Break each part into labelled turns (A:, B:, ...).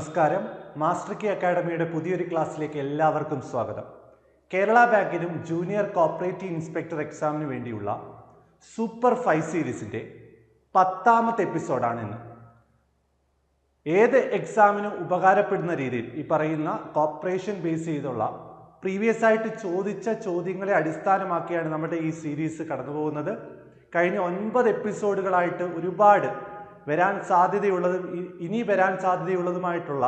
A: നമസ്കാരം. മാസ്റ്റർ കി അക്കാഡമിയുടെ പുതിയൊരു ക്ലാസ്സിലേക്ക് എല്ലാവർക്കും സ്വാഗതം. കേരള ബാങ്കിനും ജൂനിയർ കോപ്പറേറ്റീവ് ഇൻസ്പെക്ടർ എക്സാമിന് വേണ്ടിയുള്ള സൂപ്പർ ഫൈവ് സീരീസിന്റെ പത്താമത്തെ എപ്പിസോഡാണ് ഇന്ന്. ഏത് എക്സാമിനും ഉപകാരപ്പെടുന്ന രീതിയിൽ ഈ പറയുന്ന കോപ്പറേഷൻ ബേസ് ചെയ്തുള്ള പ്രീവിയസ് ആയിട്ട് ചോദിച്ച ചോദ്യങ്ങളെ അടിസ്ഥാനമാക്കിയാണ് നമ്മുടെ ഈ സീരീസ് കടന്നു പോകുന്നത് കഴിഞ്ഞ ഒൻപത് എപ്പിസോഡുകളായിട്ട് ഒരുപാട് വരാൻ സാധ്യതയുള്ളതും ഇനി വരാൻ സാധ്യതയുള്ളതുമായിട്ടുള്ള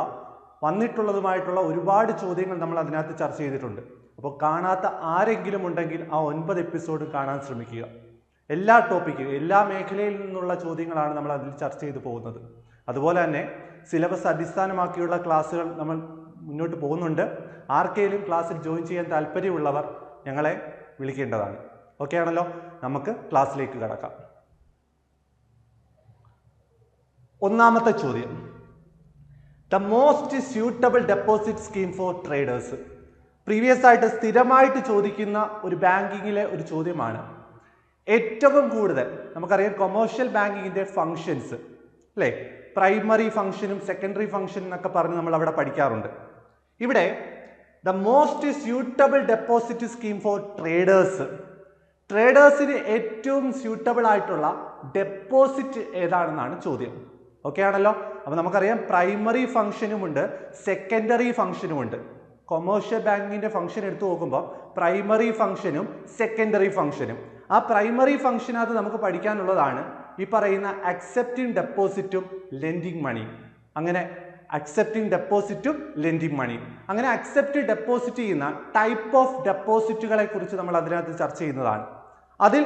A: വന്നിട്ടുള്ളതുമായിട്ടുള്ള ഒരുപാട് ചോദ്യങ്ങൾ നമ്മൾ അതിനകത്ത് ചർച്ച ചെയ്തിട്ടുണ്ട്. അപ്പോൾ കാണാത്ത ആരെങ്കിലും ഉണ്ടെങ്കിൽ ആ ഒൻപത് എപ്പിസോഡ് കാണാൻ ശ്രമിക്കുക. എല്ലാ ടോപ്പിക്കും എല്ലാ മേഖലയിൽ നിന്നുള്ള ചോദ്യങ്ങളാണ് നമ്മൾ അതിൽ ചർച്ച ചെയ്തു പോകുന്നത്. അതുപോലെ തന്നെ സിലബസ് അടിസ്ഥാനമാക്കിയുള്ള ക്ലാസ്സുകൾ നമ്മൾ മുന്നോട്ട് പോകുന്നുണ്ട്. ആർക്കെങ്കിലും ക്ലാസ്സിൽ ജോയിൻ ചെയ്യാൻ താല്പര്യമുള്ളവർ ഞങ്ങളെ വിളിക്കേണ്ടതാണ്. ഓക്കെ ആണല്ലോ? നമുക്ക് ക്ലാസ്സിലേക്ക് കടക്കാം. ഒന്നാമത്തെ ചോദ്യം. The most suitable deposit scheme for traders previous ആയിട്ട് സ്ഥിരമായിട്ട് ചോദിക്കുന്ന ഒരു ബാങ്കിങ്ങിലെ ഒരു ചോദ്യമാണ്. ഏറ്റവും കൂടുതൽ നമുക്കറിയാം കൊമേഴ്ഷ്യൽ ബാങ്കിങ്ങിന്റെ ഫങ്ഷൻസ് അല്ലേ? പ്രൈമറി ഫങ്ഷനും സെക്കൻഡറി ഫങ്ഷൻ എന്നൊക്കെ പറഞ്ഞ് നമ്മൾ അവിടെ പഠിക്കാറുണ്ട്. ഇവിടെ the most suitable deposit scheme for traders ട്രേഡേഴ്സിന് ഏറ്റവും സ്യൂട്ടബിൾ ആയിട്ടുള്ള ഡെപ്പോസിറ്റ് ഏതാണെന്നാണ് ചോദ്യം. ഓക്കെ ആണല്ലോ അപ്പൊ നമുക്കറിയാം പ്രൈമറി ഫംഗ്ഷനുമുണ്ട് സെക്കൻഡറി ഫംഗ്ഷനുമുണ്ട് കൊമേഴ്ഷ്യൽ ബാങ്കിന്റെ ഫംഗ്ഷൻ എടുത്തു നോക്കുമ്പോൾ പ്രൈമറി ഫംഗ്ഷനും സെക്കൻഡറി ഫംഗ്ഷനും ആ പ്രൈമറി ഫംഗ്ഷനകത്ത് നമുക്ക് പഠിക്കാനുള്ളതാണ് ഈ പറയുന്ന അക്സെപ്റ്റിംഗ് ഡെപ്പോസിറ്റും ലെൻഡിങ് മണി അങ്ങനെ അക്സെപ്റ്റിംഗ് ഡെപ്പോസിറ്റും ലെൻഡിങ് മണി അങ്ങനെ അക്സെപ്റ്റ് ഡെപ്പോസിറ്റ് ചെയ്യുന്ന ടൈപ്പ് ഓഫ് ഡെപ്പോസിറ്റുകളെ കുറിച്ച് നമ്മൾ അതിനകത്ത് ചർച്ച ചെയ്യുന്നതാണ്. അതിൽ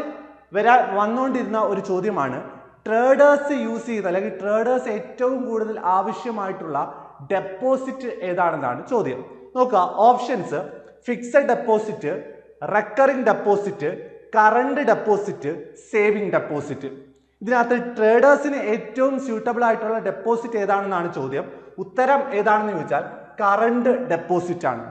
A: വരാ വന്നുകൊണ്ടിരുന്ന ഒരു ചോദ്യമാണ് ട്രേഡേഴ്സ് യൂസ് ചെയ്യുന്ന അല്ലെങ്കിൽ ട്രേഡേഴ്സ് ഏറ്റവും കൂടുതൽ ആവശ്യമായിട്ടുള്ള ഡെപ്പോസിറ്റ് ഏതാണെന്നാണ് ചോദ്യം. നോക്കുക options fixed deposit recurring deposit current deposit saving deposit ഇതിനകത്ത് ട്രേഡേഴ്സിന് ഏറ്റവും സ്യൂട്ടബിൾ ആയിട്ടുള്ള ഡെപ്പോസിറ്റ് ഏതാണെന്നാണ് ചോദ്യം. ഉത്തരം ഏതാണെന്ന് ചോദിച്ചാൽ കറണ്ട് ഡെപ്പോസിറ്റ് ആണ്.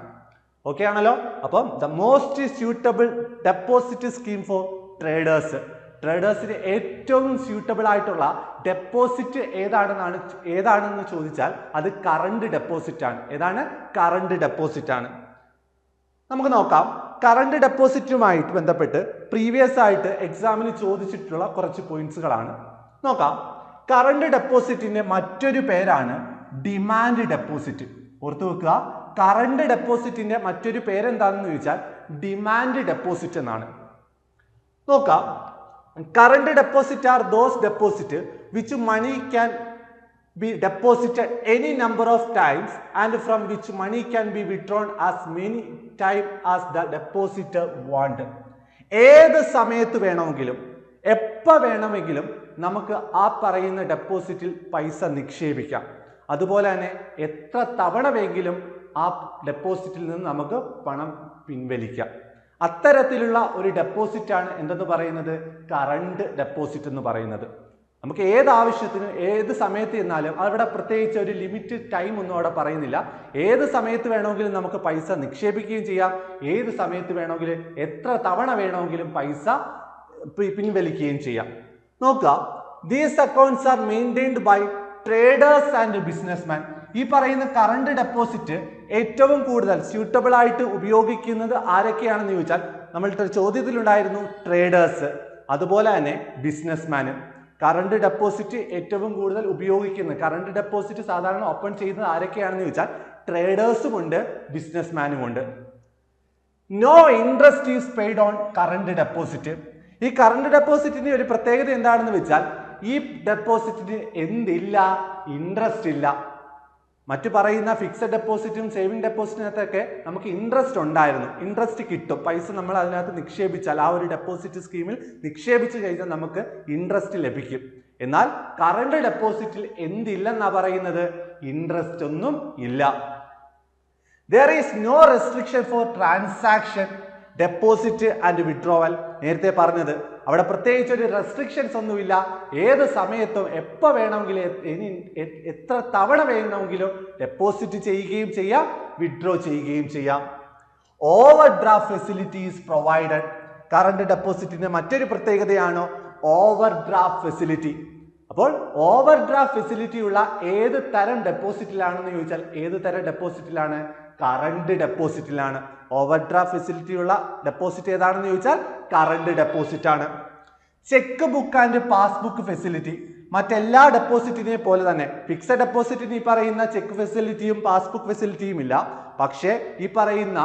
A: ഓക്കെ ആണല്ലോ? അപ്പം the most suitable deposit scheme for traders ട്രേഡേഴ്സിന് ഏറ്റവും സ്യൂട്ടബിൾ ആയിട്ടുള്ള ഡെപ്പോസിറ്റ് ഏതാണെന്നാണ് ഏതാണെന്ന് ചോദിച്ചാൽ അത് കറണ്ട് ഡെപ്പോസിറ്റ് ആണ്. ഏതാണ്? കറണ്ട് ഡെപ്പോസിറ്റ് ആണ്. നമുക്ക് നോക്കാം. കറണ്ട് ഡെപ്പോസിറ്റുമായിട്ട് ബന്ധപ്പെട്ട് പ്രീവിയസ് ആയിട്ട് എക്സാമിന് ചോദിച്ചിട്ടുള്ള കുറച്ച് പോയിന്റ്സുകളാണ് നോക്കാം. കറണ്ട് ഡെപ്പോസിറ്റിന്റെ മറ്റൊരു പേരാണ് ഡിമാൻഡ് ഡെപ്പോസിറ്റ് ഓർത്തു വെക്കുക. കറണ്ട് ഡെപ്പോസിറ്റിന്റെ മറ്റൊരു പേരെന്താണെന്ന് ചോദിച്ചാൽ ഡിമാൻഡ് ഡെപ്പോസിറ്റ് എന്നാണ്. നോക്കാം. Current deposit are those deposit which money can be deposited any number of times and from which money can be withdrawn as many time as the deposit want ഏത് സമയത്ത് വേണമെങ്കിലും എപ്പോൾ വേണമെങ്കിലും നമുക്ക് ആ പറയുന്ന ഡെപ്പോസിറ്റിൽ പൈസ നിക്ഷേപിക്കാം. അതുപോലെ തന്നെ എത്ര തവണ വേങ്കിലും ആ ഡെപ്പോസിറ്റിൽ നിന്ന് നമുക്ക് പണം പിൻവലിക്കാം. അത്തരത്തിലുള്ള ഒരു ഡെപ്പോസിറ്റാണ് എന്തെന്ന് പറയുന്നത്? കറണ്ട് ഡെപ്പോസിറ്റ് എന്ന് പറയുന്നത്. നമുക്ക് ഏത് ആവശ്യത്തിനും ഏത് സമയത്ത് ചെന്നാലും അവിടെ പ്രത്യേകിച്ച് ഒരു ലിമിറ്റ് ടൈം ഒന്നും അവിടെ പറയുന്നില്ല. ഏത് സമയത്ത് വേണമെങ്കിലും നമുക്ക് പൈസ നിക്ഷേപിക്കുകയും ചെയ്യാം. ഏത് സമയത്ത് വേണമെങ്കിലും എത്ര തവണ വേണമെങ്കിലും പൈസ പിൻവലിക്കുകയും ചെയ്യാം. നോക്കുക. These accounts are maintained by traders and businessman ഈ പറയുന്ന കറണ്ട് ഡെപ്പോസിറ്റ് ഏറ്റവും കൂടുതൽ സ്യൂട്ടബിൾ ആയിട്ട് ഉപയോഗിക്കുന്നത് ആരൊക്കെയാണെന്ന് ചോദിച്ചാൽ നമ്മളുടെ ചോദ്യത്തിലുണ്ടായിരുന്നു ട്രേഡേഴ്സ് അതുപോലെ തന്നെ ബിസിനസ്മാന് കറണ്ട് ഡെപ്പോസിറ്റ് ഏറ്റവും കൂടുതൽ ഉപയോഗിക്കുന്നത് കറണ്ട് ഡെപ്പോസിറ്റ് സാധാരണ ഓപ്പൺ ചെയ്യുന്നത് ആരൊക്കെയാണെന്ന് ചോദിച്ചാൽ ട്രേഡേഴ്സും ഉണ്ട് ബിസിനസ്മാനും ഉണ്ട്. No interest is paid on current deposit ഈ കറണ്ട് ഡെപ്പോസിറ്റിന്റെ ഒരു പ്രത്യേകത എന്താണെന്ന് വെച്ചാൽ ഈ ഡെപ്പോസിറ്റിന് എന്തില്ല ഇൻട്രസ്റ്റ് ഇല്ല. മറ്റു പറയുന്ന ഫിക്സഡ് ഡെപ്പോസിറ്റും സേവിംഗ് ഡെപ്പോസിറ്റിനകത്തൊക്കെ നമുക്ക് ഇൻട്രസ്റ്റ് ഉണ്ടായിരുന്നു. ഇൻട്രസ്റ്റ് കിട്ടും. പൈസ നമ്മൾ അതിനകത്ത് നിക്ഷേപിച്ചാൽ ആ ഒരു ഡെപ്പോസിറ്റ് സ്കീമിൽ നിക്ഷേപിച്ച് കഴിഞ്ഞാൽ നമുക്ക് ഇൻട്രസ്റ്റ് ലഭിക്കും. എന്നാൽ കറണ്ട് ഡെപ്പോസിറ്റിൽ എന്തില്ലെന്നാ പറയുന്നത്? ഇൻട്രസ്റ്റ് ഒന്നും ഇല്ല. There is no restriction for transaction deposit and withdrawal നേരത്തെ പറഞ്ഞത് അവിടെ പ്രത്യേകിച്ച് ഒരു റെസ്ട്രിക്ഷൻസ് ഒന്നുമില്ല. ഏത് സമയത്തും എപ്പോൾ വേണമെങ്കിലും ഇനി എത്ര തവണ വേണമെങ്കിലും ഡെപ്പോസിറ്റ് ചെയ്യുകയും ചെയ്യാം വിഡ്രോ ചെയ്യുകയും ചെയ്യാം. Overdraft facilities provided current ഡെപ്പോസിറ്റിന്റെ മറ്റൊരു പ്രത്യേകതയാണ്? ഓവർ ഡ്രാഫ്റ്റ് ഫെസിലിറ്റി അപ്പോൾ ഓവർ ഡ്രാഫ്റ്റ് ഫെസിലിറ്റി ഉള്ള ഏത് തരം ഡെപ്പോസിറ്റിലാണെന്ന് ചോദിച്ചാൽ ഏത് തരം ഡെപ്പോസിറ്റിലാണ് കറണ്ട് ഡെപ്പോസിറ്റിലാണ് ഓവർ ഡ്രാഫ്റ്റ് ഫെസിലിറ്റി ഉള്ള ഡെപ്പോസിറ്റ് ഏതാണെന്ന് ചോദിച്ചാൽ കറണ്ട് ഡെപ്പോസിറ്റ് ആണ്. Cheque book and passbook facility മറ്റെല്ലാ ഡെപ്പോസിറ്റിനെ പോലെ തന്നെ ഫിക്സഡ് ഡെപ്പോസിറ്റിന് ഈ പറയുന്ന ചെക്ക് ഫെസിലിറ്റിയും പാസ്ബുക്ക് ഫെസിലിറ്റിയും ഇല്ല. പക്ഷേ ഈ പറയുന്ന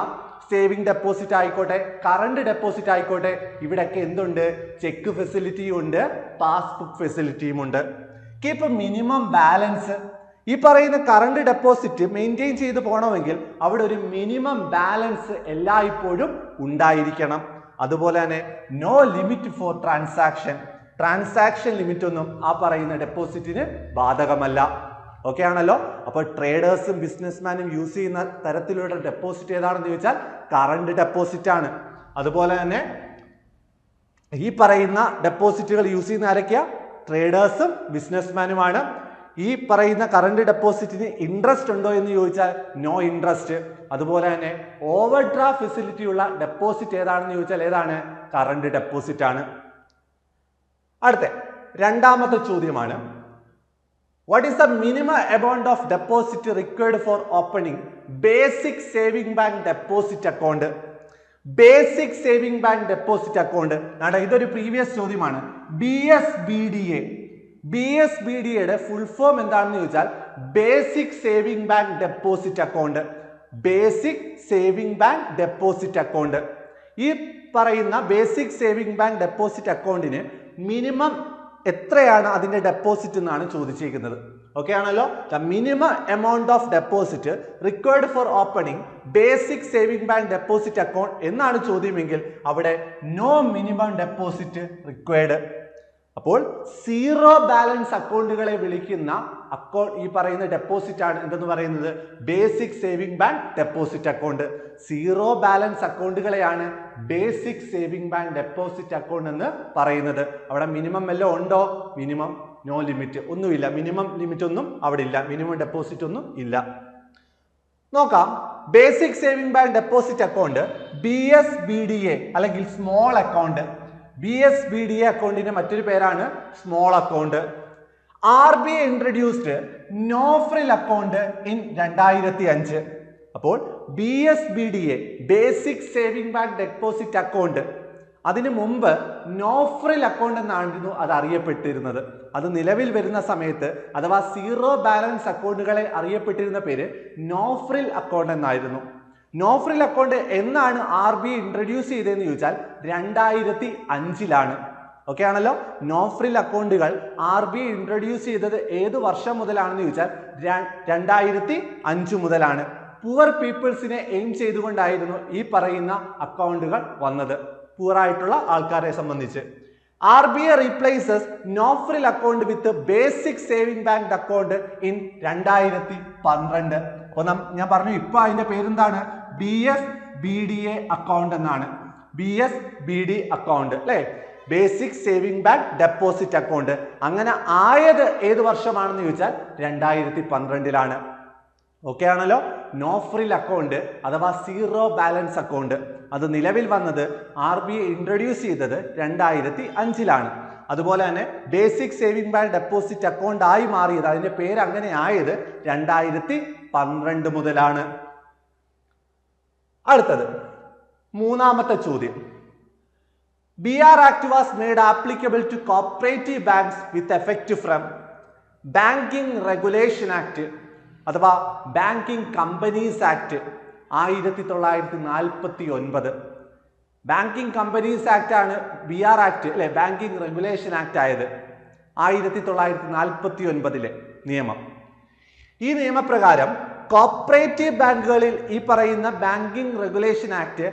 A: സേവിംഗ് ഡെപ്പോസിറ്റ് ആയിക്കോട്ടെ കറണ്ട് ഡെപ്പോസിറ്റ് ആയിക്കോട്ടെ ഇവിടെയൊക്കെ എന്തുണ്ട്? ചെക്ക് ഫെസിലിറ്റിയും ഉണ്ട് പാസ്ബുക്ക് ഫെസിലിറ്റിയും ഉണ്ട്. കീപ്പ് മിനിമം ബാലൻസ് ഈ പറയുന്ന കറണ്ട് ഡെപ്പോസിറ്റ് മെയിന്റെയിൻ ചെയ്ത് പോകണമെങ്കിൽ അവിടെ ഒരു മിനിമം ബാലൻസ് എല്ലായ്പ്പോഴും ഉണ്ടായിരിക്കണം. അതുപോലെ തന്നെ no limit for transaction transaction limit ഒന്നും ആ പറയുന്ന ഡെപ്പോസിറ്റിന് ബാധകമല്ല. ഓക്കെ ആണല്ലോ? അപ്പോൾ ട്രേഡേഴ്സും ബിസിനസ്മാനും യൂസ് ചെയ്യുന്ന തരത്തിലുള്ള ഡെപ്പോസിറ്റ് ഏതാണെന്ന് ചോദിച്ചാൽ കറണ്ട് ഡെപ്പോസിറ്റ് ആണ്. അതുപോലെ തന്നെ ഈ പറയുന്ന ഡെപ്പോസിറ്റുകൾ യൂസ് ചെയ്യുന്ന ആരൊക്കെയാ? ട്രേഡേഴ്സും ബിസിനസ്മാനുമാണ് ഈ പറയുന്ന കറണ്ട് ഡെപ്പോസിറ്റിന് ഇൻട്രസ്റ്റ് ഉണ്ടോ എന്ന് ചോദിച്ചാൽ നോ ഇൻട്രസ്റ്റ് അതുപോലെ തന്നെ ഓവർ ഡ്രാഫ്റ്റ് ഫെസിലിറ്റി ഉള്ള ഡെപ്പോസിറ്റ് ഏതാണെന്ന് ചോദിച്ചാൽ ഏതാണ്? കറണ്ട് ഡെപ്പോസിറ്റ് ആണ്. അടുത്ത രണ്ടാമത്തെ ചോദ്യമാണ്. What is the minimum amount of deposit required for opening basic saving bank deposit account basic saving bank deposit account ഇതൊരു പ്രീവിയസ് ചോദ്യമാണ്. B S B D A B S B D എയുടെ full form എന്താണെന്ന് ചോദിച്ചാൽ basic saving bank deposit account basic saving bank deposit account ഈ പറയുന്ന basic saving bank deposit അക്കൗണ്ടിന് minimum എത്രയാണ് അതിന്റെ ഡെപ്പോസിറ്റ് എന്നാണ് ചോദിച്ചിരിക്കുന്നത് ഓക്കെ ആണല്ലോ? The minimum amount of deposit required for opening basic saving bank deposit account എന്നാണ് ചോദ്യമെങ്കിൽ അവിടെ നോ മിനിമം ഡെപ്പോസിറ്റ് റിക്വയർഡ് അപ്പോൾ സീറോ ബാലൻസ് അക്കൗണ്ടുകളെ വിളിക്കുന്ന അക്കൗണ്ട് ഈ പറയുന്ന ഡെപ്പോസിറ്റ് ആണ് എന്തെന്ന് പറയുന്നത്? Basic saving bank deposit account zero balance അക്കൗണ്ടുകളെയാണ് basic saving bank deposit account എന്ന് പറയുന്നത്. അവിടെ മിനിമം എല്ലാം ഉണ്ടോ? മിനിമം നോ ലിമിറ്റ് ഒന്നുമില്ല. മിനിമം ലിമിറ്റ് ഒന്നും അവിടെ ഇല്ല. മിനിമം ഡെപ്പോസിറ്റ് ഒന്നും ഇല്ല. നോക്കാം. Basic saving bank deposit account B S B D A അല്ലെങ്കിൽ small account B S B D A അക്കൗണ്ടിന്റെ മറ്റൊരു പേരാണ് small account R B I introduced no frill account in രണ്ടായിരത്തി അഞ്ച് അപ്പോൾ B S B D A basic saving bank deposit account അതിന് മുമ്പ് no-frill account എന്നായിരുന്നു അത് അറിയപ്പെട്ടിരുന്നത്. അത് നിലവിൽ വരുന്ന സമയത്ത് അഥവാ സീറോ ബാലൻസ് അക്കൗണ്ടുകളെ അറിയപ്പെട്ടിരുന്ന പേര് നോഫ്രിൽ അക്കൗണ്ട് എന്നായിരുന്നു. നോഫ്രിൽ അക്കൗണ്ട് എന്നാണ് ആർ ബി ഇൻട്രൊഡ്യൂസ് ചെയ്തതെന്ന് ചോദിച്ചാൽ രണ്ടായിരത്തി അഞ്ചിലാണ് ഓക്കെ ആണല്ലോ? നോഫ്രിൽ അക്കൗണ്ടുകൾ ആർ ബി ഇൻട്രൊഡ്യൂസ് ചെയ്തത് ഏത് വർഷം മുതലാണെന്ന് ചോദിച്ചാൽ രണ്ടായിരത്തി അഞ്ച് മുതലാണ്. പുവർ പീപ്പിൾസിനെ എയിം ചെയ്തുകൊണ്ടായിരുന്നു ഈ പറയുന്ന അക്കൗണ്ടുകൾ വന്നത്. പുവർ ആയിട്ടുള്ള ആൾക്കാരെ സംബന്ധിച്ച്. R B I replaces no frill account with basic saving bank account in രണ്ടായിരത്തി പന്ത്രണ്ട് അപ്പൊ നം- ഞാൻ പറഞ്ഞു ഇപ്പൊ അതിന്റെ പേരെന്താണ്? B S B D A account എന്നാണ്. B S B D account അല്ലെ? Basic saving bank deposit account അങ്ങനെ ആയത് ഏത് വർഷമാണെന്ന് ചോദിച്ചാൽ രണ്ടായിരത്തി പന്ത്രണ്ടിലാണ് ഓക്കെ ആണല്ലോ? നോഫ്രിൽ അക്കൗണ്ട് അഥവാ സീറോ ബാലൻസ് അക്കൗണ്ട് അത് നിലവിൽ വന്നത് ആർ ബി ഐ ഇൻട്രൊഡ്യൂസ് ചെയ്തത് രണ്ടായിരത്തി അഞ്ചിലാണ് അതുപോലെ തന്നെ basic saving bank deposit account ആയി മാറിയത് അതിന്റെ പേര് അങ്ങനെ ആയത് രണ്ടായിരത്തി പന്ത്രണ്ട് മുതലാണ്. അടുത്തത് മൂന്നാമത്തെ ചോദ്യം. B R act was made applicable to cooperative banks with effect from banking regulation act അഥവാ ബാങ്കിങ് കമ്പനീസ് ആക്ട് ആയിരത്തി തൊള്ളായിരത്തി നാൽപ്പത്തി ഒൻപത് ബാങ്കിങ് കമ്പനീസ് ആക്ട് ആണ് ബി ആർ ആക്ട് അല്ലെ ബാങ്കിങ് റെഗുലേഷൻ ആക്ട് ആയത് ആയിരത്തി തൊള്ളായിരത്തി നാൽപ്പത്തി ഒൻപതിലെ നിയമം. ഈ നിയമപ്രകാരം കോപ്പറേറ്റീവ് ബാങ്കുകളിൽ ഈ പറയുന്ന ബാങ്കിങ് റെഗുലേഷൻ ആക്ട്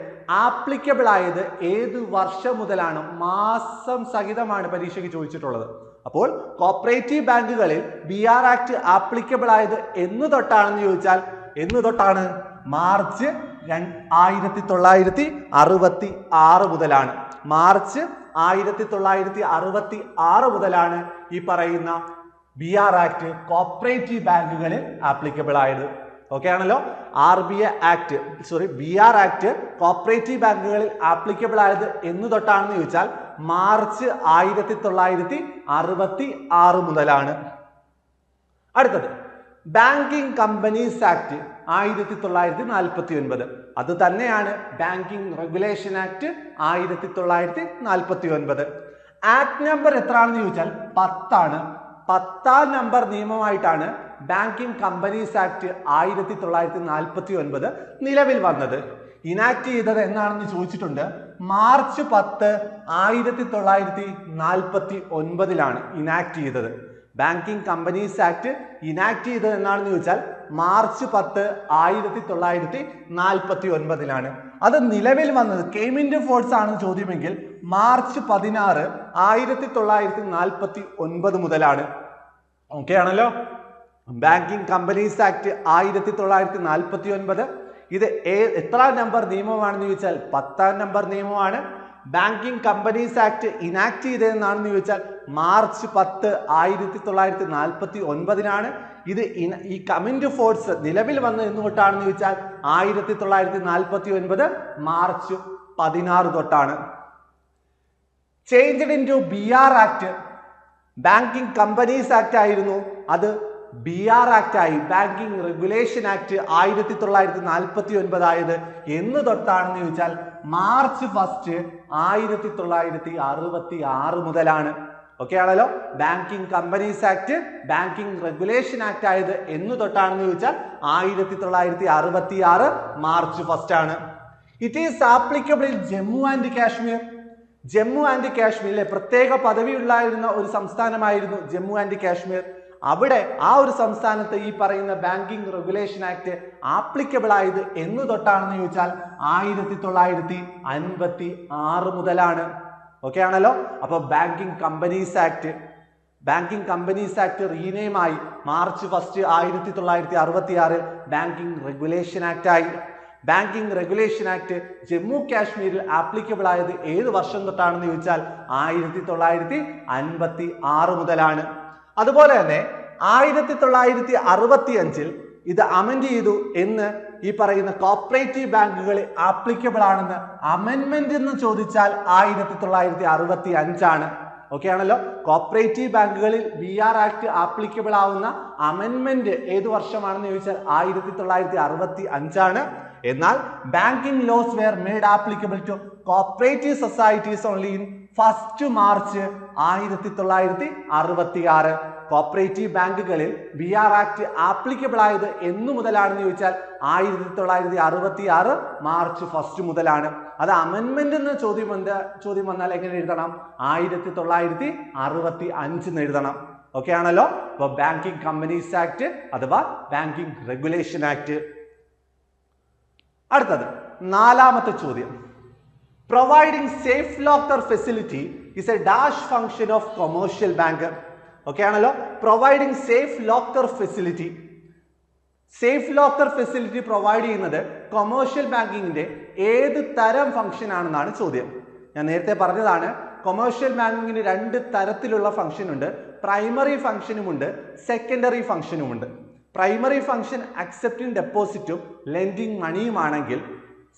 A: ആപ്ലിക്കബിൾ ആയത് ഏത് വർഷം മുതലാണ്? മാസം സഹിതമാണ് പരീക്ഷയ്ക്ക് ചോദിച്ചിട്ടുള്ളത്. അപ്പോൾ കോപ്പറേറ്റീവ് ബാങ്കുകളിൽ ബി ആർ ആക്ട് ആപ്ലിക്കബിൾ ആയത് എന്ന് തൊട്ടാണെന്ന് ചോദിച്ചാൽ എന്ന് തൊട്ടാണ്? മാർച്ച് ആയിരത്തി തൊള്ളായിരത്തി അറുപത്തി ആറ് മുതലാണ്. മാർച്ച് ആയിരത്തി തൊള്ളായിരത്തി അറുപത്തി ആറ് മുതലാണ് ഈ പറയുന്ന ബി ആർ ആക്ട് കോപ്പറേറ്റീവ് ബാങ്കുകളിൽ ആപ്ലിക്കബിൾ ആയത്. ഓക്കെ ആണല്ലോ? R B act sorry B R act cooperative ബാങ്കുകളിൽ ആപ്ലിക്കബിൾ ആയത് എന്ന് തൊട്ടാണെന്ന് ചോദിച്ചാൽ മാർച്ച് ആയിരത്തി തൊള്ളായിരത്തി അറുപത്തി ആറ് മുതലാണ്. അടുത്തത് ബാങ്കിങ് കമ്പനീസ് ആക്ട് ആയിരത്തി തൊള്ളായിരത്തി നാൽപ്പത്തി ഒൻപത്. അത് തന്നെയാണ് ബാങ്കിങ് റെഗുലേഷൻ ആക്ട് ആയിരത്തി തൊള്ളായിരത്തി നാൽപ്പത്തി ഒൻപത്. ആക്ട് നമ്പർ എത്രയാണെന്ന് ചോദിച്ചാൽ പത്താണ്. പത്താം നമ്പർ നിയമമായിട്ടാണ് ബാങ്കിങ് കമ്പനീസ് ആക്ട് ആയിരത്തി തൊള്ളായിരത്തി നാൽപ്പത്തി ഒൻപത് നിലവിൽ വന്നത്. ഇനാക്ട് ചെയ്തത് എന്നാണെന്ന് ചോദിച്ചിട്ടുണ്ട്. മാർച്ച് പത്ത് ആയിരത്തി തൊള്ളായിരത്തി നാൽപ്പത്തി ഒൻപതിലാണ് ഇനാക്ട് ചെയ്തത്. ബാങ്കിങ് കമ്പനീസ് ആക്ട് ഇനാക്ട് ചെയ്തത് എന്നാണെന്ന് ചോദിച്ചാൽ മാർച്ച് പത്ത് ആയിരത്തി തൊള്ളായിരത്തി നാൽപ്പത്തി ഒൻപതിലാണ് അത് നിലവിൽ വന്നത് കെയ്മിന്റെ ഫോഴ്സ് ആണ് ചോദ്യമെങ്കിൽ മാർച്ച് പതിനാറ് ആയിരത്തി തൊള്ളായിരത്തി നാൽപ്പത്തി ഒൻപത് മുതലാണ്. ഓക്കെ ആണല്ലോ? ബാങ്കിങ് കമ്പനീസ് ആക്ട് ആയിരത്തി തൊള്ളായിരത്തി നാൽപ്പത്തി ഒൻപത് ഇത് ഏ- എത്ര നമ്പർ നിയമമാണെന്ന് ചോദിച്ചാൽ പത്താം നമ്പർ നിയമമാണ്. ബാങ്കിങ് കമ്പനീസ് ആക്ട് ഇനാക്ട് ചെയ്തതെന്നാണെന്ന് ചോദിച്ചാൽ മാർച്ച് പത്ത് ആയിരത്തി തൊള്ളായിരത്തി നാൽപ്പത്തി ഒൻപതിനാണ് ഇത് ഈ കമന്റ് ഫോഴ്സ് നിലവിൽ വന്നത് എന്ന് തൊട്ടാണെന്ന് ചോദിച്ചാൽ ആയിരത്തി തൊള്ളായിരത്തി നാൽപ്പത്തി ഒൻപത് മാർച്ച് പതിനാറ് തൊട്ടാണ്. Changed in to B R act banking companies act ആയിരുന്നു. അത് ബി ആർ ആക്ട് ആയി ബാങ്കിങ് റെഗുലേഷൻ ആക്ട് ആയിരത്തി തൊള്ളായിരത്തി നാൽപ്പത്തി ഒൻപത് ആയത്. എന്ന് തൊട്ടാണെന്ന് ചോദിച്ചാൽ മാർച്ച് ഫസ്റ്റ് ആയിരത്തി തൊള്ളായിരത്തി അറുപത്തി ആറ് മുതലാണ്. ഓക്കെ ആണല്ലോ? Banking companies act banking regulation act ആയത് എന്ന് തൊട്ടാണെന്ന് ചോദിച്ചാൽ ആയിരത്തി തൊള്ളായിരത്തി അറുപത്തി ആറ് മാർച്ച് ഫസ്റ്റ് ആണ്. It is applicable in Jammu and Kashmir Jammu and കാശ്മീരിലെ പ്രത്യേക പദവി ഉണ്ടായിരുന്ന ഒരു സംസ്ഥാനമായിരുന്നു ജമ്മു ആൻഡ് കാശ്മീർ അവിടെ ആ ഒരു സംസ്ഥാനത്ത് ഈ പറയുന്ന ബാങ്കിങ് റെഗുലേഷൻ ആക്ട് ആപ്ലിക്കബിൾ ആയത് എന്ന് തൊട്ടാണെന്ന് ചോദിച്ചാൽ ആയിരത്തി തൊള്ളായിരത്തി അൻപത്തി ആറ് മുതലാണ്. ഓക്കെ ആണല്ലോ? അപ്പോൾ banking companies act banking companies act rename ആയി. മാർച്ച് ഫസ്റ്റ് ആയിരത്തി തൊള്ളായിരത്തി അറുപത്തി ആറിൽ ബാങ്കിങ് റെഗുലേഷൻ ആക്ട് ആയി. ബാങ്കിങ് റെഗുലേഷൻ ആക്ട് ജമ്മു കാശ്മീരിൽ ആപ്ലിക്കബിൾ ആയത് ഏത് വർഷം തൊട്ടാണെന്ന് ചോദിച്ചാൽ ആയിരത്തി തൊള്ളായിരത്തി അൻപത്തി ആറ് മുതലാണ് അതുപോലെ തന്നെ ആയിരത്തി തൊള്ളായിരത്തി അറുപത്തി അഞ്ചിൽ ഇത് അമെൻഡ് ചെയ്തു എന്ന് ഈ പറയുന്ന കോപ്പറേറ്റീവ് ബാങ്കുകളിൽ ആപ്ലിക്കബിൾ ആണെന്ന് അമെൻമെന്റ് എന്ന് ചോദിച്ചാൽ ആയിരത്തി തൊള്ളായിരത്തി അറുപത്തി അഞ്ചാണ്. ഓക്കെ ആണല്ലോ? കോപ്പറേറ്റീവ് ബാങ്കുകളിൽ ബി ആർ ആക്ട് ആപ്ലിക്കബിൾ ആവുന്ന അമെൻമെന്റ് ഏത് വർഷമാണെന്ന് ചോദിച്ചാൽ ആയിരത്തി തൊള്ളായിരത്തി അറുപത്തി അഞ്ചാണ്. എന്നാൽ banking laws were made applicable to cooperative societies only in first March ആയിരത്തി തൊള്ളായിരത്തി അറുപത്തി ആറ് കോപ്പറേറ്റീവ് ബാങ്കുകളിൽ ബി ആർ ആക്ട് ആപ്ലിക്കബിൾ ആയത് എന്നു മുതലാണെന്ന് ചോദിച്ചാൽ ആയിരത്തി തൊള്ളായിരത്തി അറുപത്തി ആറ് മാർച്ച് ഫസ്റ്റ് മുതലാണ്. അത് അമെൻമെന്റ് എന്ന ചോദ്യം എന്താ ചോദ്യം വന്നാൽ എങ്ങനെ എഴുതണം? ആയിരത്തി തൊള്ളായിരത്തി അറുപത്തി അഞ്ചെന്ന് എഴുതണം. ഓക്കെ ആണല്ലോ? അപ്പൊ ബാങ്കിങ് കമ്പനീസ് ആക്ട് അഥവാ ബാങ്കിങ് റെഗുലേഷൻ ആക്ട് അടുത്തത് നാലാമത്തെ ചോദ്യം. Providing safe locker facility is a dash function of commercial bank okay ആണല്ലോ? Providing safe locker facility safe locker facility provide ചെയ്യുന്നത് കൊമേഴ്ഷ്യൽ ബാങ്കിങ്ങിന്റെ ഏത് തരം ഫംഗ്ഷൻ ആണെന്നാണ് ചോദ്യം. ഞാൻ നേരത്തെ പറഞ്ഞതാണ് കൊമേഴ്ഷ്യൽ ബാങ്കിങ്ങിന് രണ്ട് തരത്തിലുള്ള ഫംഗ്ഷൻ ഉണ്ട്. പ്രൈമറി ഫംഗ്ഷനുമുണ്ട് സെക്കൻഡറി ഫംഗ്ഷനുമുണ്ട് പ്രൈമറി ഫംഗ്ഷൻ അക്സെപ്റ്റിംഗ് ഡെപ്പോസിറ്റും ലെൻഡിങ് മണിയുമാണെങ്കിൽ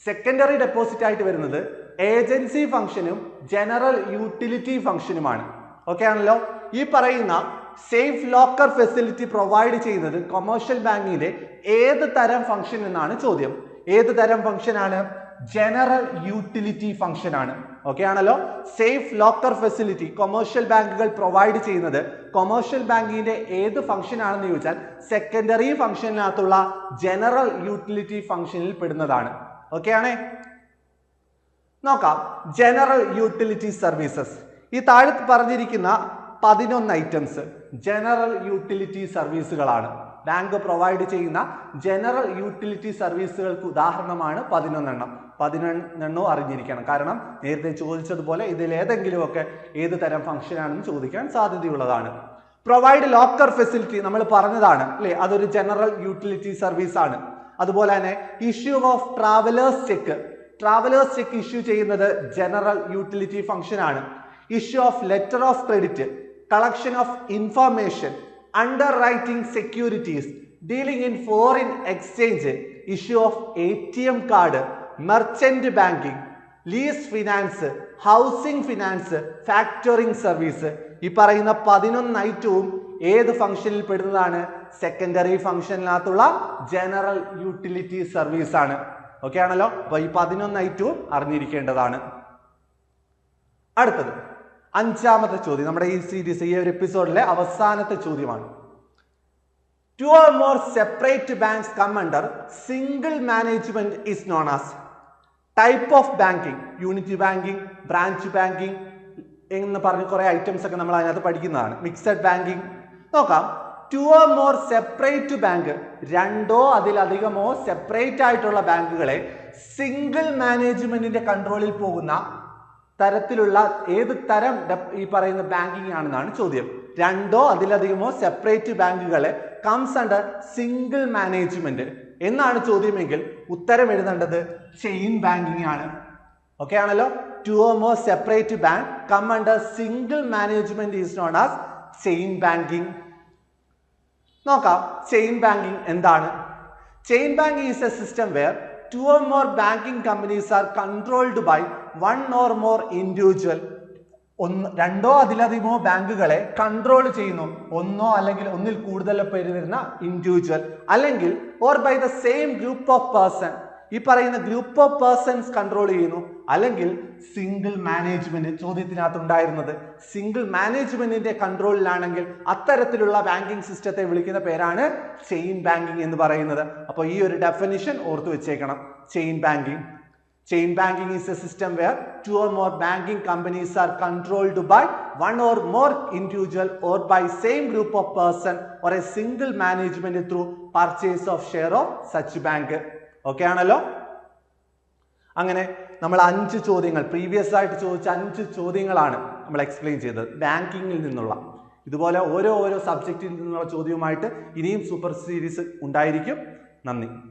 A: സെക്കൻഡറി ഡെപ്പോസിറ്റ് ആയിട്ട് വരുന്നത് ഏജൻസി ഫംഗ്ഷനും ജനറൽ യൂട്ടിലിറ്റി ഫംഗ്ഷനുമാണ് ഓക്കെ ആണല്ലോ? ഈ പറയുന്ന സേഫ് ലോക്കർ ഫെസിലിറ്റി പ്രൊവൈഡ് ചെയ്യുന്നത് കൊമേഴ്ഷ്യൽ ബാങ്കിന്റെ ഏത് തരം ഫംഗ്ഷൻ എന്നാണ് ചോദ്യം. ഏത് തരം ഫംഗ്ഷൻ ആണ്? ജനറൽ യൂട്ടിലിറ്റി ഫംഗ്ഷൻ ആണ്. ഓക്കെ ആണല്ലോ? സേഫ് ലോക്കർ ഫെസിലിറ്റി കൊമേഴ്ഷ്യൽ ബാങ്കുകൾ പ്രൊവൈഡ് ചെയ്യുന്നത് കൊമേഴ്ഷ്യൽ ബാങ്കിന്റെ ഏത് ഫംഗ്ഷൻ ആണെന്ന് ചോദിച്ചാൽ സെക്കൻഡറി ഫംഗ്ഷനകത്തുള്ള ജനറൽ യൂട്ടിലിറ്റി ഫംഗ്ഷനിൽ പെടുന്നതാണ്. ഓക്കെ ആണേ? നോക്കാം. ജനറൽ യൂട്ടിലിറ്റി സർവീസസ് ഈ താഴെ പറഞ്ഞിരിക്കുന്ന പതിനൊന്ന് ഐറ്റംസ് ജനറൽ യൂട്ടിലിറ്റി സർവീസുകളാണ് ബാങ്ക് പ്രൊവൈഡ് ചെയ്യുന്ന ജനറൽ യൂട്ടിലിറ്റി സർവീസുകൾക്ക് ഉദാഹരണമാണ് പതിനൊന്നെണ്ണം. പതിനൊന്നെണ്ണോ അറിഞ്ഞിരിക്കണം. കാരണം നേരത്തെ ചോദിച്ചതുപോലെ ഇതിലേതെങ്കിലുമൊക്കെ ഏത് തരം ഫംഗ്ഷൻ ആണെന്ന് ചോദിക്കാൻ സാധ്യതയുള്ളതാണ്. പ്രൊവൈഡ് ലോക്കർ ഫെസിലിറ്റി നമ്മൾ പറഞ്ഞതാണ് അല്ലേ? അതൊരു ജനറൽ യൂട്ടിലിറ്റി സർവീസ് ആണ്. അതുപോലെ തന്നെ issue of travellers cheque travellers cheque issue ചെയ്യുന്നത് ജനറൽ യൂട്ടിലിറ്റി ഫംഗ്ഷൻ ആണ്. Issue of letter of credit collection of information underwriting securities dealing in foreign exchange issue of A T M card merchant banking lease finance housing finance factoring service ഈ പറയുന്ന പതിനൊന്ന് ഐറ്റവും ഏത് ഫംഗ്ഷനിൽ പെടുന്നതാണ്? Secondary ഫംഗ്ഷനിനകത്തുള്ള general utility service ആണ്. Okay ആണല്ലോ? അപ്പൊ ഈ പതിനൊന്ന് ഐറ്റവും അറിഞ്ഞിരിക്കേണ്ടതാണ്. അടുത്തത്. അഞ്ചാമത്തെ ചോദ്യം. നമ്മുടെ ഈ സീരീസ് ഈ ഒരു എപ്പിസോഡിലെ അവസാനത്തെ ചോദ്യമാണ്. Two or more separate banks come under single management is known as type of banking unit banking branch banking എന്ന് പറഞ്ഞ് കുറെ ഐറ്റംസ് ഒക്കെ നമ്മൾ അതിനകത്ത് പഠിക്കുന്നതാണ്. മിക്സഡ് ബാങ്കിങ് നോക്കാം. Two or more separate bank രണ്ടോ അതിലധികമോ സെപ്പറേറ്റ് ആയിട്ടുള്ള ബാങ്കുകളെ സിംഗിൾ മാനേജ്മെന്റിന്റെ കൺട്രോളിൽ പോകുന്ന തരത്തിലുള്ള ഏത് തരം ഈ പറയുന്ന ബാങ്കിങ് ആണെന്നാണ് ചോദ്യം. രണ്ടോ അതിലധികമോ സെപ്പറേറ്റ് ബാങ്കുകളെ കംസ് അണ്ടർ സിംഗിൾ മാനേജ്മെന്റ് എന്നാണ് ചോദ്യമെങ്കിൽ ഉത്തരം എഴുതേണ്ടത് ചെയിൻ ബാങ്കിങ് ആണ്. ഓക്കെ ആണല്ലോ? Two or more separate bank come under single management is known as chain banking. നോക്കാം ചെയിൻ ബാങ്കിങ് എന്താണ്? Chain bank is a system where two or more banking companies are controlled by one or more individual. ഒന്ന് രണ്ടോ അതിലധികമോ ബാങ്കുകളെ control ചെയ്യുന്നു. ഒന്നോ അല്ലെങ്കിൽ ഒന്നിൽ കൂടുതൽ പേര് വരുന്ന ഇൻഡിവിജ്വൽ അല്ലെങ്കിൽ or by the same group of person ഈ പറയുന്ന ഗ്രൂപ്പ് ഓഫ് പേഴ്സൺസ് കൺട്രോൾ ചെയ്യുന്നു. അല്ലെങ്കിൽ സിംഗിൾ മാനേജ്മെന്റ് ചോദ്യത്തിനകത്ത് ഉണ്ടായിരുന്നത് സിംഗിൾ മാനേജ്മെന്റിന്റെ കൺട്രോളിലാണെങ്കിൽ അത്തരത്തിലുള്ള ബാങ്കിങ് സിസ്റ്റത്തെ വിളിക്കുന്ന പേരാണ് ചെയിൻ ബാങ്കിങ് എന്ന് പറയുന്നത്. അപ്പോൾ ഈ ഒരു ഡെഫിനിഷൻ ഓർത്തു വെച്ചേക്കണം. Chain banking chain banking is a system where two or more banking companies are controlled by one or more individual or by same group of person or a single management through purchase of share of such bank okay ആണല്ലോ? അങ്ങനെ നമ്മൾ അഞ്ച് ചോദ്യങ്ങൾ previous ആയിട്ട് ചോദിച്ച അഞ്ച് ചോദ്യങ്ങളാണ് നമ്മൾ എക്സ്പ്ലെയിൻ ചെയ്തത്. ബാങ്കിങ്ങിൽ നിന്നുള്ള. ഇതുപോലെ ഓരോ ഓരോ സബ്ജക്റ്റിൽ നിന്നുള്ള ചോദ്യവുമായിട്ട് ഇനിയും സൂപ്പർ സീരീസ് ഉണ്ടായിരിക്കും. നന്ദി.